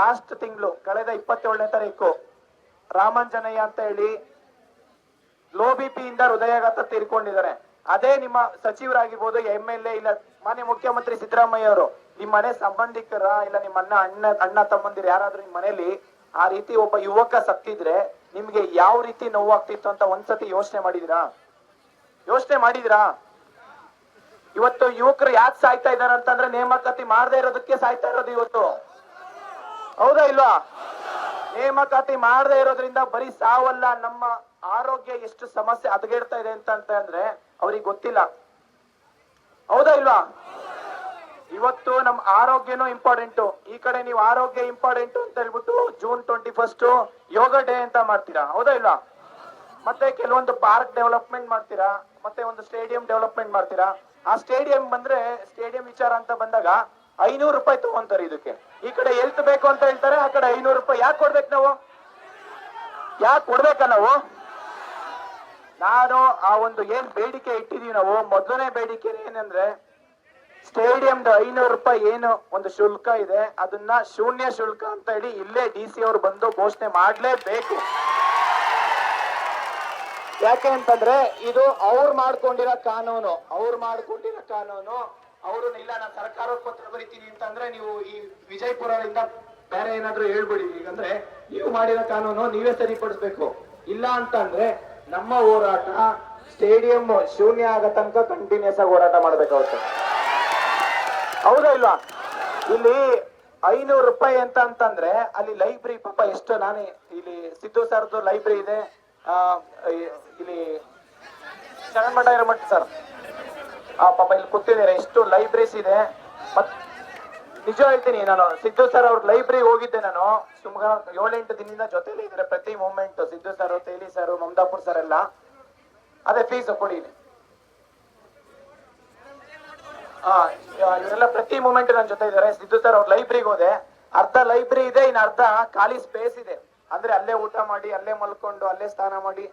S1: ಲಾಸ್ಟ್ ತಿಂಗಳು, ಕಳೆದ ಇಪ್ಪತ್ತೇಳನೇ ತಾರೀಕು, ರಾಮಂಜನಯ್ಯ ಅಂತ ಹೇಳಿ ಲೋ ಬಿ ಪಿ ಇಂದ ಹೃದಯಾಘಾತ ತೀರ್ಕೊಂಡಿದ್ದಾರೆ. ಅದೇ ನಿಮ್ಮ ಸಚಿವರಾಗಿರ್ಬೋದು, ಎಂ ಎಲ್ ಎ ಇಲ್ಲ ಮಾನ್ಯ ಮುಖ್ಯಮಂತ್ರಿ ಸಿದ್ದರಾಮಯ್ಯ ಅವರು ನಿಮ್ ಮನೆ ಸಂಬಂಧಿಕರ ಇಲ್ಲ ನಿಮ್ಮ ಅಣ್ಣ ಅಣ್ಣ ಅಣ್ಣ ತಮ್ಮಂದಿರು ಯಾರಾದ್ರೂ ನಿಮ್ ಮನೇಲಿ ಆ ರೀತಿ ಒಬ್ಬ ಯುವಕ ಸತ್ತಿದ್ರೆ ನಿಮ್ಗೆ ಯಾವ ರೀತಿ ನೋವಾಗ್ತಿತ್ತು ಅಂತ ಒಂದ್ಸತಿ ಯೋಚನೆ ಮಾಡಿದಿರಾ? ಯೋಚನೆ ಮಾಡಿದಿರಾ? ಇವತ್ತು ಯುವಕರು ಯಾಕೆ ಸಾಯ್ತಾ ಇದಾರೆ ಅಂತಂದ್ರೆ ನೇಮಕಾತಿ ಮಾಡದೇ ಇರೋದಕ್ಕೆ ಸಾಯ್ತಾ ಇರೋದು ಇವತ್ತು. ಹೌದಾ ಇಲ್ವಾ? ನೇಮಕಾತಿ ಮಾಡದೇ ಇರೋದ್ರಿಂದ ಬರೀ ಸಾವಲ್ಲ, ನಮ್ಮ ಆರೋಗ್ಯ ಎಷ್ಟು ಸಮಸ್ಯೆ ಹದಗೆಡ್ತಾ ಇದೆ ಅಂತ ಅಂತ ಅಂದ್ರೆ ಅವ್ರಿಗೆ ಗೊತ್ತಿಲ್ಲ. ಹೌದಾ ಇಲ್ವಾ? ಇವತ್ತು ನಮ್ಮ ಆರೋಗ್ಯನೂ ಇಂಪಾರ್ಟೆಂಟ್ ಈ ಕಡೆ ನೀವು ಆರೋಗ್ಯ ಇಂಪಾರ್ಟೆಂಟ್ ಅಂತ ಹೇಳ್ಬಿಟ್ಟು June twenty first yoga day ಅಂತ ಮಾಡ್ತೀರಾ? ಹೌದಾ ಇಲ್ವಾ? ಮತ್ತೆ ಕೆಲವೊಂದು ಪಾರ್ಕ್ ಡೆವಲಪ್ಮೆಂಟ್ ಮಾಡ್ತೀರಾ? ಮತ್ತೆ ಒಂದು ಸ್ಟೇಡಿಯಂ ಡೆವಲಪ್ಮೆಂಟ್ ಮಾಡ್ತೀರಾ? ಆ ಸ್ಟೇಡಿಯಂ ಬಂದ್ರೆ ಸ್ಟೇಡಿಯಂ ವಿಚಾರ ಅಂತ ಬಂದಾಗ ಐನೂರು ರೂಪಾಯಿ ತಗೊಂತಾರೆ ಇದಕ್ಕೆ. ಈ ಕಡೆ ಎಲ್ತ್ ಬೇಕು ಅಂತ ಹೇಳ್ತಾರೆ, ಆ ಕಡೆ ಐನೂರು ರೂಪಾಯಿ ಯಾಕೆ ಕೊಡ್ಬೇಕು ನಾವು? ಯಾಕೆ ಕೊಡ್ಬೇಕಾ ನಾವು? ನಾನು ಆ ಒಂದು ಏನ್ ಬೇಡಿಕೆ ಇಟ್ಟಿದೀವಿ ನಾವು, ಮೊದಲನೇ ಬೇಡಿಕೆ ಏನಂದ್ರೆ ಸ್ಟೇಡಿಯಂದು ಐನೂರು ರೂಪಾಯಿ ಏನು ಒಂದು ಶುಲ್ಕ ಇದೆ, ಅದನ್ನ ಶೂನ್ಯ ಶುಲ್ಕ ಅಂತ ಹೇಳಿ ಇಲ್ಲೇ ಡಿ ಸಿ ಅವರು ಬಂದು ಘೋಷಣೆ ಮಾಡ್ಲೇಬೇಕು. ಯಾಕೆ ಅಂತಂದ್ರೆ ಇದು ಅವ್ರು ಮಾಡ್ಕೊಂಡಿರೋ ಕಾನೂನು, ಅವ್ರು ಮಾಡ್ಕೊಂಡಿರೋ ಕಾನೂನು, ಅವರು ಇಲ್ಲ, ನಾನು ಸರ್ಕಾರ ಪತ್ರ ಬರಿತೀನಿ ಅಂತಂದ್ರೆ ನೀವು ಈ ವಿಜಯಪುರದಿಂದ ಬೇರೆ ಏನಾದ್ರು ಹೇಳ್ಬಿಡಿ, ಈಗಂದ್ರೆ ನೀವು ಮಾಡಿರೋ ಕಾನೂನು ನೀವೇ ಸರಿಪಡಿಸ್ಬೇಕು. ಇಲ್ಲ ಅಂತಂದ್ರೆ ನಮ್ಮ ಹೋರಾಟ ಸ್ಟೇಡಿಯಂ ಶೂನ್ಯ ಆಗ ತನಕ ಕಂಟಿನ್ಯೂಸ್ ಆಗಿ ಹೋರಾಟ ಮಾಡ್ಬೇಕಾಗುತ್ತೆ. ಹೌದಾ ಇಲ್ವಾ? ಇಲ್ಲಿ ಐನೂರು ರೂಪಾಯಿ ಅಂತ ಅಂತಂದ್ರೆ ಅಲ್ಲಿ ಲೈಬ್ರರಿ ಪಾಪ ಎಷ್ಟು ನಾನೇ ಇಲ್ಲಿ ಸಿದ್ದು ಸರ್ದು ಲೈಬ್ರರಿ ಇದೆ. ಇಲ್ಲಿ ಶರಣ್ಮಠ ಇರಮಠ ಸರ್. ಆ, ಪಾಪ ಇಲ್ಲಿ ಕೂತಿದ್ದಾರೆ, ಎಷ್ಟು ಲೈಬ್ರರೀಸ್ ಇದೆ. ಮತ್ ನಿಜ ಹೇಳ್ತೀನಿ, ನಾನು ಸಿದ್ದು ಸರ್ ಅವ್ರ ಲೈಬ್ರರಿ ಹೋಗಿದ್ದೆ ನಾನು. ಸುಮಾರು ಏಳೆಂಟು ದಿನದಿಂದ ಜೊತೆಲಿ ಇದ್ರೆ ಪ್ರತಿ moment Siddu sir Teli sir Mamadapur sir ಎಲ್ಲ. ಅದೇ ಫೀಸ್ ಕೊಡಿ ಇವರೆಲ್ಲ ಪ್ರತಿ ಮೂಮೆಂಟ್ ನನ್ನ ಜೊತೆ ಇದ್ದಾರೆ. ಸಿದ್ದು ಸರ್ ಅವ್ರ ಲೈಬ್ರರಿಗೆ ಹೋದೆ. ಅರ್ಧ ಲೈಬ್ರರಿ ಇದೆ, ಇನ್ನು ಅರ್ಧ ಖಾಲಿ ಸ್ಪೇಸ್ ಇದೆ. ಅಂದ್ರೆ ಅಲ್ಲೇ ಊಟ ಮಾಡಿ, ಅಲ್ಲೇ ಮಲ್ಕೊಂಡು, ಅಲ್ಲೇ ಸ್ನಾನ ಮಾಡಿ,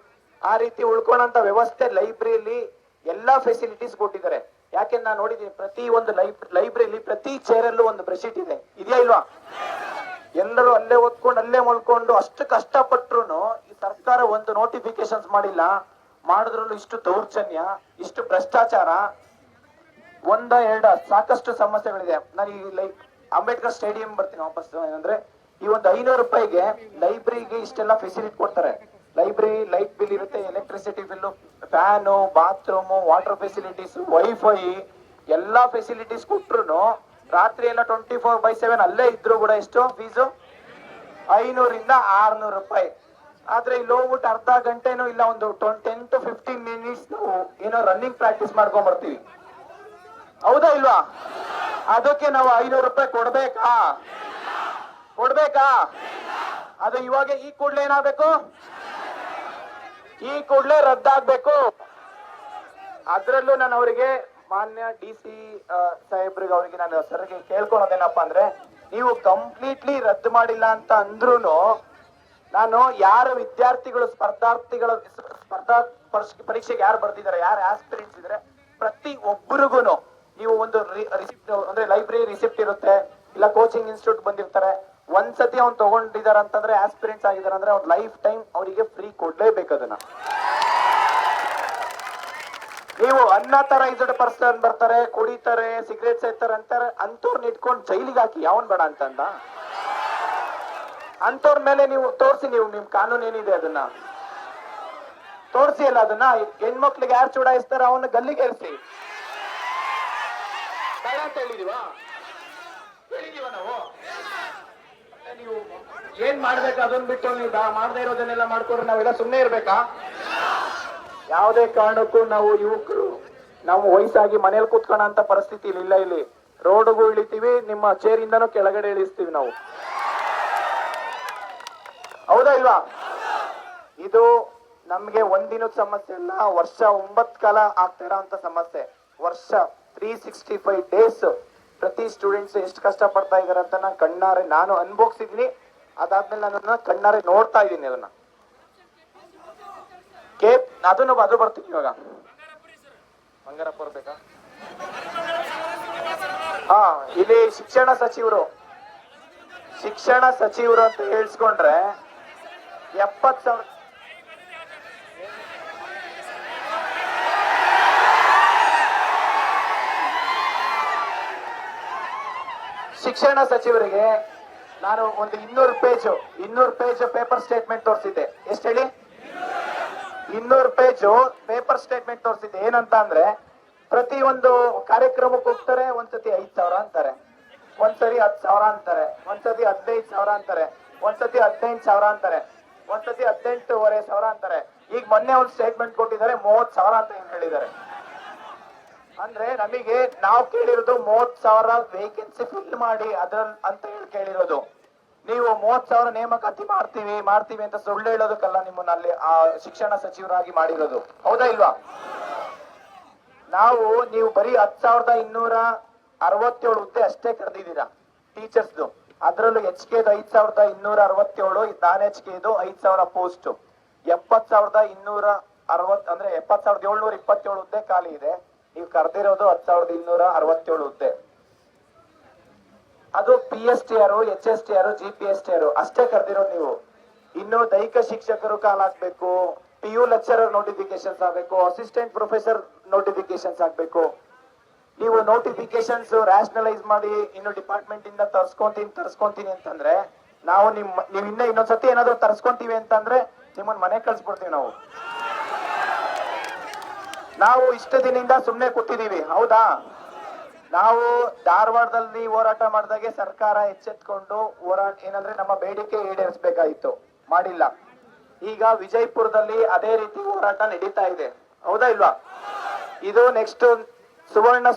S1: ಆ ರೀತಿ ಉಳ್ಕೊಂಡಂತ ವ್ಯವಸ್ಥೆ ಲೈಬ್ರರಿಯಲ್ಲಿ ಎಲ್ಲಾ ಫೆಸಿಲಿಟೀಸ್ ಕೊಟ್ಟಿದ್ದಾರೆ. ಯಾಕೆ ನಾನು ನೋಡಿದೀನಿ, ಪ್ರತಿ ಒಂದು ಲೈಬ್, ಲೈಬ್ರರಿಲಿ ಪ್ರತಿ ಚೇರಲ್ಲೂ ಒಂದು ಬ್ರೆಶೀಟ್ ಇದೆ. ಇದೆಯಾ ಇಲ್ವಾ? ಎಲ್ಲರೂ ಅಲ್ಲೇ ಓದ್ಕೊಂಡು, ಅಲ್ಲೇ ಮಲ್ಕೊಂಡು ಅಷ್ಟು ಕಷ್ಟಪಟ್ರು ಈ ಸರ್ಕಾರ ಒಂದು ನೋಟಿಫಿಕೇಶನ್ಸ್ ಮಾಡಿಲ್ಲ. ಮಾಡಿದ್ರಲ್ಲೂ ಇಷ್ಟು ದೌರ್ಜನ್ಯ, ಇಷ್ಟು ಭ್ರಷ್ಟಾಚಾರ. ಒಂದ, ಎರಡ ಸಾಕಷ್ಟು ಸಮಸ್ಯೆಗಳಿದೆ. ನಾನು ಈ ಲೈಕ್ ಅಂಬೇಡ್ಕರ್ ಸ್ಟೇಡಿಯಂ ಬರ್ತೀನಿ ವಾಪಸ್ ಏನಂದ್ರೆ ಈ ಒಂದು ಐನೂರು ರೂಪಾಯಿಗೆ ಲೈಬ್ರರಿಗೆ ಇಷ್ಟೆಲ್ಲ ಫೆಸಿಲಿಟಿ ಕೊಡ್ತಾರೆ. ಲೈಬ್ರರಿ, ಲೈಟ್ ಬಿಲ್ ಇರುತ್ತೆ electricity bill fan bathroom water facilities wifi ಎಲ್ಲಾ ಫೆಸಿಲಿಟೀಸ್ ಕೊಟ್ರು ರಾತ್ರಿ ಎಲ್ಲ ಟ್ವೆಂಟಿ ಫೋರ್ ಬೈ ಸೆವೆನ್ ಅಲ್ಲೇ ಇದ್ರು ಕೂಡ ಎಷ್ಟು ಫೀಸು ಐನೂರಿಂದ ಆರ್ನೂರು ರೂಪಾಯಿ. ಆದ್ರೆ ಇಲ್ಲಿ ಹೋಗ್ಬಿಟ್ಟು ಅರ್ಧ ಗಂಟೆನೂ ಇಲ್ಲ, ಒಂದು ಟೆನ್ ಟು ಫಿಫ್ಟೀನ್ ಮಿನಿಟ್ಸ್ ಏನೋ ರನ್ನಿಂಗ್ ಪ್ರಾಕ್ಟೀಸ್ ಮಾಡ್ಕೊಂಡ್ ಬರ್ತೀವಿ ಹೌದಾ ಇಲ್ವಾ? ಅದಕ್ಕೆ ನಾವು ಐನೂರು ರೂಪಾಯಿ ಕೊಡ್ಬೇಕಾ? ಕೊಡ್ಬೇಕಾ? ಅದು ಇವಾಗ ಈ ಕೂಡ್ಲೆ ಏನಾಗ್ಬೇಕು? ಈ ಕೂಡಲೇ ರದ್ದಾಗ್ಬೇಕು. ಅದರಲ್ಲೂ ನಾನು ಅವರಿಗೆ ಮಾನ್ಯ ಡಿ ಸಿ ಸಾಹೇಬ್ರಿಗೆ ಅವರಿಗೆ ನಾನು ಸರ್ಗೆ ಕೇಳ್ಕೊಳೋದೇನಪ್ಪ ಅಂದ್ರೆ, ನೀವು ಕಂಪ್ಲೀಟ್ಲಿ ರದ್ದು ಮಾಡಿಲ್ಲ ಅಂತ ಅಂದ್ರೂ ನಾನು ಯಾರು ವಿದ್ಯಾರ್ಥಿಗಳು ಸ್ಪರ್ಧಾರ್ಥಿಗಳ ಸ್ಪರ್ಧಾ ಪರೀಕ್ಷೆ- ಪರೀಕ್ಷೆಗೆ ಯಾರು ಬರ್ತಿದ್ದಾರೆ ಯಾರು ಆಸ್ಪಿರೆಂಟ್ಸ್ ಇದ್ರೆ ಪ್ರತಿ ಒಬ್ಬರಿಗೂ ನೀವು ಒಂದು ರಿಸಿಪ್ಟ್ ಅಂದ್ರೆ ಲೈಬ್ರರಿ ರಿಸಿಪ್ಟ್ ಇರುತ್ತೆ, ಇಲ್ಲ ಕೋಚಿಂಗ್ ಇನ್ಸ್ಟಿಟ್ಯೂಟ್ ಬಂದಿರ್ತಾರೆ ಒಂದ್ಸತಿ ಅವ್ನು ತಗೊಂಡಿದಾರ ಅಂತಂದ್ರೆ ಆಸ್ಪಿರೆಂಟ್ಸ್ ಆಗಿದಾರೆ ಅಂದ್ರೆ ಅವ್ರ ಲೈಫ್ ಟೈಮ್ ಅವರಿಗೆ ಫ್ರೀ ಕೊಡ್ಲೇಬೇಕು ಅದನ್ನ. ನೀವು ಅನ್ಅಥರೈಸ್ಡ್ ಪರ್ಸನ್ ಬರ್ತಾರೆ, ಕುಡಿತಾರೆ ಸಿಗರೇಟ್ ಸೇರ್ತಾರೆ ಅಂತಾರೆ ಅಂತವ್ರನ್ನ ಇಟ್ಕೊಂಡು ಜೈಲಿಗೆ ಹಾಕಿ ಯಾವನ್ ಬೇಡ ಅಂತಂದ ಅಂತವ್ರ ಮೇಲೆ ನೀವು ತೋರಿಸಿ ನೀವು, ನಿಮ್ ಕಾನೂನು ಏನಿದೆ ಅದನ್ನ? ತೋರಿಸಿ ಅಲ್ಲ ಅದನ್ನ? ಹೆಣ್ಮಕ್ಳಿಗೆ ಯಾರು ಚುಡಾಯಿಸ್ತಾರ ಅವನ್ನ ಗಲ್ಲಿಗೆ ಇರಿಸಿ ಅಂತ ಹೇಳಿದೀವಾ ಹೇಳಿದೀವ ನಾವು ಮತ್ತೆ ನೀವು ಏನ್ ಮಾಡ್ಬೇಕು ಅದನ್ನ ಬಿಟ್ಟು ನೀವು ಮಾಡದೇ ಇರೋದನ್ನೆಲ್ಲ ಮಾಡ್ಕೊಂಡ್ರೆ, ನಾವೆಲ್ಲ ಸುಮ್ಮನೆ ಇರ್ಬೇಕಾ? ಯಾವುದೇ ಕಾರಣಕ್ಕೂ ನಾವು ಯುವಕರು, ನಾವು ವಯಸ್ಸಾಗಿ ಮನೇಲಿ ಅಂತ ಪರಿಸ್ಥಿತಿ ಇಲ್ಲ ಇಲ್ಲಿ. ರೋಡ್ಗೂ ಇಳಿತೀವಿ, ನಿಮ್ಮ ಚೇರಿಂದನೂ ಕೆಳಗಡೆ ಇಳಿಸ್ತೀವಿ ನಾವು. ಹೌದಾ ಇಲ್ವಾ? ಇದು ನಮ್ಗೆ ಒಂದಿನದ ಸಮಸ್ಯೆ ಅಲ್ಲ, ವರ್ಷ ಒಂಬತ್ ಕಾಲ ಆಗ್ತಾ ಇರೋಂತ ಸಮಸ್ಯೆ. ವರ್ಷ ತ್ರೀ ಸಿಕ್ಸ್ಟಿ ಫೈವ್ ಡೇಸ್ ಪ್ರತಿ ಸ್ಟೂಡೆಂಟ್ಸ್ ಎಷ್ಟು ಕಷ್ಟ ಪಡ್ತಾ ಇದಾರೆ ಅಂತ ನಾನು ಕಣ್ಣಾರೆ, ನಾನು ಅನ್ಭೋಗ್ಸಿದೀನಿ ಅದಾದ್ಮೇಲೆ ನಾನು ಕಣ್ಣಾರೆ ನೋಡ್ತಾ ಇದ್ದೀನಿ ಅದನ್ನ. ಕೇಪ್ ಅದನ್ನು ಅದು ಬರ್ತೀನಿ ಇವಾಗ. ಬಂಗಾರಪ್ಪ ಬರ್ಬೇಕಾ ಹಾ, ಇಲ್ಲಿ ಶಿಕ್ಷಣ ಸಚಿವರು. ಶಿಕ್ಷಣ ಸಚಿವರು ಅಂತ ಹೇಳ್ಸ್ಕೊಂಡ್ರೆ ಎಪ್ಪತ್ ಸಾವಿರ ಶಿಕ್ಷಣ ಸಚಿವರಿಗೆ ನಾನು ಒಂದು ಇನ್ನೂರು ಪೇಜ್ ಇನ್ನೂರು ಪೇಜ್ ಪೇಪರ್ ಸ್ಟೇಟ್ಮೆಂಟ್ ತೋರಿಸಿದ್ದೆ. ಎಷ್ಟು ಹೇಳಿ? ಇನ್ನೂರು ಪೇಜು ಪೇಪರ್ ಸ್ಟೇಟ್ಮೆಂಟ್ ತೋರಿಸಿದ್ದೆ. ಏನಂತ ಅಂದ್ರೆ ಪ್ರತಿ ಒಂದು ಕಾರ್ಯಕ್ರಮಕ್ಕೆ ಹೋಗ್ತಾರೆ, ಒಂದ್ಸತಿ ಐದ್ ಸಾವಿರ ಅಂತಾರೆ. ಒಂದ್ಸರಿ ಹತ್ತು ಸಾವಿರ ಅಂತಾರೆ. ಒಂದ್ಸತಿ ಹದಿನೈದು ಸಾವಿರ ಅಂತಾರೆ. ಒಂದ್ಸತಿ ಹದಿನೈದು ಸಾವಿರ ಅಂತಾರೆ. ಒಂದ್ಸತಿ ಹದಿನೆಂಟೂವರೆ ಸಾವಿರ ಅಂತಾರೆ. ಈಗ ಮೊನ್ನೆ ಒಂದು ಸ್ಟೇಟ್ಮೆಂಟ್ ಕೊಟ್ಟಿದ್ದಾರೆ, ಮೂವತ್ ಸಾವಿರ ಅಂತ ಹೇಳಿದ್ದಾರೆ. ಅಂದ್ರೆ ನಮಗೆ ನಾವು ಕೇಳಿರೋದು ಮೂವತ್ ಸಾವಿರ ವೇಕೆನ್ಸಿ ಫಿಲ್ ಮಾಡಿ ಅದ್ರಲ್ಲಿ ಅಂತ ಹೇಳಿ ಕೇಳಿರೋದು. ನೀವು ಮೂವತ್ ಸಾವಿರ ನೇಮಕಾತಿ ಮಾಡ್ತೀವಿ ಮಾಡ್ತೀವಿ ಅಂತ ಸುಳ್ಳು ಹೇಳೋದಕ್ಕಲ್ಲ ನಿಮ್ಮನ್ನ ಅಲ್ಲಿ ಆ ಶಿಕ್ಷಣ ಸಚಿವರಾಗಿ ಮಾಡಿರೋದು. ಹೌದಾ ಇಲ್ವಾ? ನಾವು, ನೀವು ಬರೀ ಹತ್ ಸಾವಿರದ ಇನ್ನೂರ ಅರವತ್ತೇಳು ಹುದ್ದೆ ಅಷ್ಟೇ ಕರೆದಿದ್ದೀರಾ ಟೀಚರ್ಸ್ದು. ಅದರಲ್ಲೂ ಎಚ್ ಕೆದು ಐದ್ ಸಾವಿರದ ಇನ್ನೂರ ಅರವತ್ತೇಳು, ನಾನ್ ಎಚ್ ಕೆದು ಐದ್ ಸಾವಿರ ಪೋಸ್ಟ್. ಎಪ್ಪತ್ ಸಾವಿರದ ಇನ್ನೂರ ಅರವತ್ ಅಂದ್ರೆ ಎಪ್ಪತ್ ಸಾವಿರದ ಏಳ್ನೂರ ಇಪ್ಪತ್ತೇಳು ಹುದ್ದೆ ಖಾಲಿ ಇದೆ. ನೀವು ಕರೆದಿರೋದು ಹತ್ ಸಾವಿರದ ಇನ್ನೂರ ಅರವತ್ತೇಳು ಹುದ್ದೆ. ಅದು P S T R H S T R G P S T R ಅಷ್ಟೇ ಕರೆದಿರೋದು ನೀವು. ಇನ್ನು ದೈಹಿಕ ಶಿಕ್ಷಕರು ಕಾಲ್ ಹಾಕ್ಬೇಕು. ಪಿ ಯು ಲೆಕ್ಚರರ್ ನೋಟಿಫಿಕೇಶನ್ಸ್ ಆಗ್ಬೇಕು. ಅಸಿಸ್ಟೆಂಟ್ ಪ್ರೊಫೆಸರ್ ನೋಟಿಫಿಕೇಶನ್ಸ್ ಆಗ್ಬೇಕು. ನೀವು ನೋಟಿಫಿಕೇಶನ್ಸ್ ರ್ಯಾಷನಲೈಸ್ ಮಾಡಿ ಇನ್ನು ಡಿಪಾರ್ಟ್ಮೆಂಟ್ ಇಂದ ತರ್ಸ್ಕೊಂತೀನಿ ತರ್ಸ್ಕೊಂತೀನಿ ಅಂತಂದ್ರೆ, ನಾವು ನಿಮ್, ನೀವು ಇನ್ನ ಇನ್ನೊಂದ್ಸತಿ ಏನಾದ್ರು ತರ್ಸ್ಕೊಂತೀವಿ ಅಂತಂದ್ರೆ ನಿಮ್ಮನ್ನ ಮನೆ ಕಳ್ಸ್ಬಿಡ್ತೀವಿ ನಾವು. ನಾವು ಇಷ್ಟ ದಿನದಿಂದ ಸುಮ್ಮನೆ ಕೂತಿದೀವಿ ಹೌದಾ? ನಾವು ಧಾರವಾಡದಲ್ಲಿ ಹೋರಾಟ ಮಾಡಿದಾಗೆ ಸರ್ಕಾರ ಎಚ್ಚೆತ್ಕೊಂಡು ಹೋರಾಟ ಏನಂದ್ರೆ ನಮ್ಮ ಬೇಡಿಕೆ ಈಡೇರಿಸಬೇಕಾಯಿತು ಮಾಡಿಲ್ಲ. ಈಗ ವಿಜಯಪುರದಲ್ಲಿ ಅದೇ ರೀತಿ ಹೋರಾಟ ನಡೀತಾ ಇದೆ. ಹೌದಾ ಇಲ್ವಾ? ಇದು ನೆಕ್ಸ್ಟ್ ಸುವರ್ಣ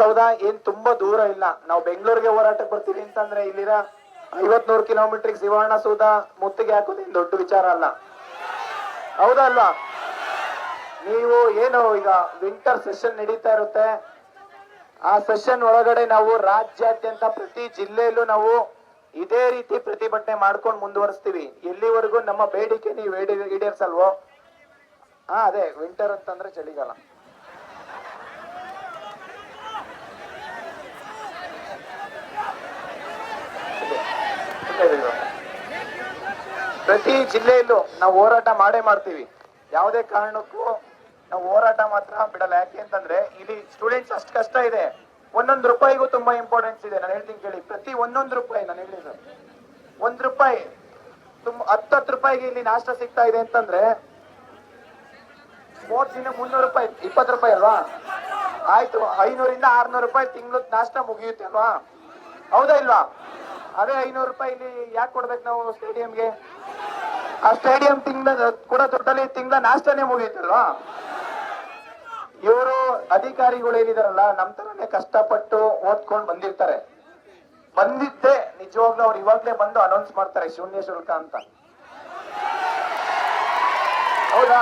S1: ಸೌಧ ಏನ್ ತುಂಬಾ ದೂರ ಇಲ್ಲ. ನಾವು ಬೆಂಗಳೂರಿಗೆ ಹೋರಾಟಕ್ಕೆ ಬರ್ತೀವಿ ಅಂತಂದ್ರೆ ಇಲ್ಲಿರ ಐವತ್ ಕಿಲೋಮೀಟರ್ ಸುವರ್ಣ ಸೌಧ ಮುತ್ತಿಗೆ ಹಾಕೋದೇನ್ ದೊಡ್ಡ ವಿಚಾರ ಅಲ್ಲ. ಹೌದಾ ಅಲ್ವಾ ನೀವು ಏನು ಈಗ ವಿಂಟರ್ ಸೆಷನ್ ನಡೀತಾ ಇರುತ್ತೆ. ಆ ಸೆಷನ್ ಒಳಗಡೆ ನಾವು ರಾಜ್ಯಾದ್ಯಂತ ಪ್ರತಿ ಜಿಲ್ಲೆಯಲ್ಲೂ ನಾವು ಇದೇ ರೀತಿ ಪ್ರತಿಭಟನೆ ಮಾಡ್ಕೊಂಡು ಮುಂದುವರಿಸ್ತೀವಿ. ಎಲ್ಲಿವರೆಗೂ ನಮ್ಮ ಬೇಡಿಕೆ ನೀವು ಈಡೇ- ಈಡೇರ್ಸಲ್ವೋ? ಹಾ, ಅದೇ ವಿಂಟರ್ ಅಂತಂದ್ರೆ ಚಳಿಗಾಲ. ಪ್ರತಿ ಜಿಲ್ಲೆಯಲ್ಲೂ ನಾವು ಹೋರಾಟ ಮಾಡೇ ಮಾಡ್ತೀವಿ. ಯಾವುದೇ ಕಾರಣಕ್ಕೂ ನಾವು ಹೋರಾಟ ಮಾತ್ರ ಬಿಡಲ್ಲ. ಯಾಕೆ ಅಂತಂದ್ರೆ ಇಲ್ಲಿ ಸ್ಟೂಡೆಂಟ್ಸ್ ಅಷ್ಟು ಕಷ್ಟ ಇದೆ. ಒಂದೊಂದು ರೂಪಾಯಿಗೂ ತುಂಬಾ ಇಂಪಾರ್ಟೆನ್ಸ್ ಇದೆ. ನಾನು ಹೇಳ್ತೀನಿ ಕೇಳಿ. ಪ್ರತಿ ಒಂದೊಂದು ರೂಪಾಯಿ ನಾನು ಸರ್. ಒಂದ್ ರೂಪಾಯಿ ತುಂಬ ಹತ್ತತ್ತು ರೂಪಾಯಿಗೆ ಇಲ್ಲಿ ನಾಷ್ಟ ಸಿಗ್ತಾ ಇದೆ ಅಂತಂದ್ರೆ ಮೂವತ್ ದಿನ ಮುನ್ನೂರು ರೂಪಾಯಿ, ಇಪ್ಪತ್ತು ರೂಪಾಯಿ ಅಲ್ವಾ? ಆಯ್ತು, ಐನೂರಿಂದ ಆರ್ನೂರು ರೂಪಾಯಿ ತಿಂಗಳು ನಾಷ್ಟ ಮುಗಿಯುತ್ತೆ ಅಲ್ವಾ? ಹೌದಾ ಇಲ್ವಾ? ಅದೇ ಐನೂರು ರೂಪಾಯಿ ಇಲ್ಲಿ ಯಾಕೆ ಕೊಡ್ಬೇಕು ನಾವು ಸ್ಟೇಡಿಯಂಗೆ ಆ ಸ್ಟೇಡಿಯಂ ತಿಂಗಳ, ಕೂಡ ದುಡ್ಡಲ್ಲಿ ತಿಂಗಳ ನಾಷ್ಟನೇ ಮುಗಿಯುತ್ತಲ್ವಾ ಇವರು ಅಧಿಕಾರಿಗಳು ಏನಿದಾರಲ್ಲ, ನಮ್ ತರನೇ ಕಷ್ಟಪಟ್ಟು ಓದ್ಕೊಂಡು ಬಂದಿರ್ತಾರೆ. ಬಂದಿದ್ದೆ ನಿಜವಾಗ್ಲೂ ಅವ್ರು ಇವಾಗ್ಲೇ ಬಂದು ಅನೌನ್ಸ್ ಮಾಡ್ತಾರೆ, ಶೂನ್ಯ ಶುಲ್ಕ ಅಂತ. ಹೌದಾ?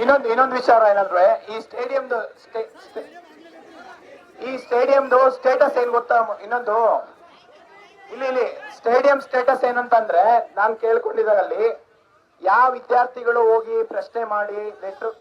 S1: ಇನ್ನೊಂದು ಇನ್ನೊಂದು ವಿಚಾರ ಏನಂದ್ರೆ, ಈ ಸ್ಟೇಡಿಯಂದು ಈ ಸ್ಟೇಡಿಯಂದು ಸ್ಟೇಟಸ್ ಏನ್ ಗೊತ್ತಾ? ಇನ್ನೊಂದು, ಇಲ್ಲಿ ಇಲ್ಲಿ ಸ್ಟೇಡಿಯಂ ಸ್ಟೇಟಸ್ ಏನಂತಂದ್ರೆ ನಾನು ಕೇಳ್ಕೊಂಡಿದ್ದಾರಲ್ಲಿ ಯಾವ ವಿದ್ಯಾರ್ಥಿಗಳು ಹೋಗಿ ಪ್ರಶ್ನೆ ಮಾಡಿ ಲೆಟರ್